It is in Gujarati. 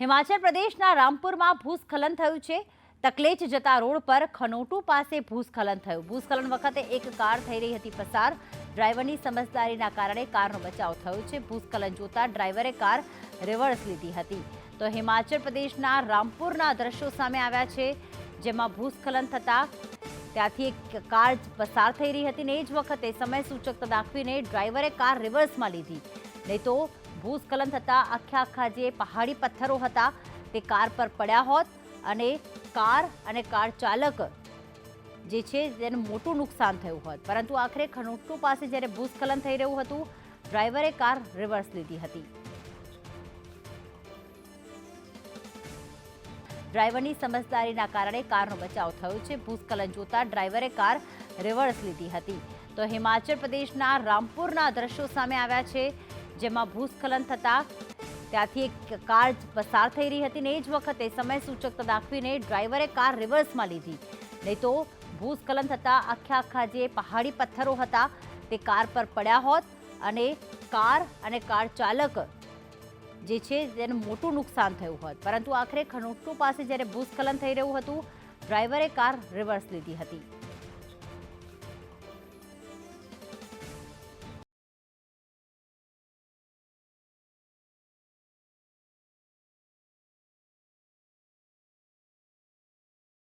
હિમાચલ પ્રદેશના રામપુરમાં ભૂસ્ખલન થયું છે. તકલેચ જતા રોડ પર ખનોટુ પાસે ભૂસ્ખલન થયું. ભૂસ્ખલન વખતે એક કાર થઈ રહી હતી પસાર. ડ્રાઈવરની સમજદારીના કારણે કારનો બચાવ થયો છે. ભૂસ્ખલન જોતા ડ્રાઈવરે કાર રિવર્સ લીધી હતી. તો હિમાચલ પ્રદેશના રામપુરના દ્રશ્યો સામે આવ્યા છે. જેમાં ભૂસ્ખલન થતા ત્યાંથી એક કાર પસાર થઈ રહી હતી ને એ જ વખતે સમય સૂચકતા દાખવીને ડ્રાઈવરે કાર રિવર્સમાં લીધી. નહીં તો ભૂસ્ખલન થતાં આખે આખા જે પહાડી પથ્થરો હતા, તે કાર પર પડ્યા હોત અને કાર અને કાર ચાલક જે છે તેને મોટું નુકસાન થયું હોત. પરંતુ આખરે ખનોટુ પાસે જ્યારે ભૂસ્ખલન થઈ રહ્યું હતું, ડ્રાઈવરે કાર રિવર્સ લીધી હતી. ડ્રાઈવરની સમજદારીના કારણે કારનો બચાવ થયો છે. ભૂસ્ખલન જોતા ડ્રાઈવરે કાર રિવર્સ લીધી હતી. તો હિમાચલ પ્રદેશના રામપુરના દ્રશ્યો સામે આવ્યા છે. જેમાં ભૂસ્ખલન થતાં ત્યાંથી એક કાર પસાર થઈ રહી હતી ને એ જ વખતે સમય સૂચકતા દાખવીને ડ્રાઈવરે કાર રિવર્સમાં લીધી. નહીં તો ભૂસ્ખલન થતાં આખા આખા જે પહાડી પથ્થરો હતા તે કાર પર પડ્યા હોત અને કાર અને કાર ચાલક જે છે તેને મોટું નુકસાન થયું હોત. પરંતુ આખરે ખનોટુ પાસે જ્યારે ભૂસ્ખલન થઈ રહ્યું હતું, ડ્રાઈવરે કાર રિવર્સ લીધી હતી.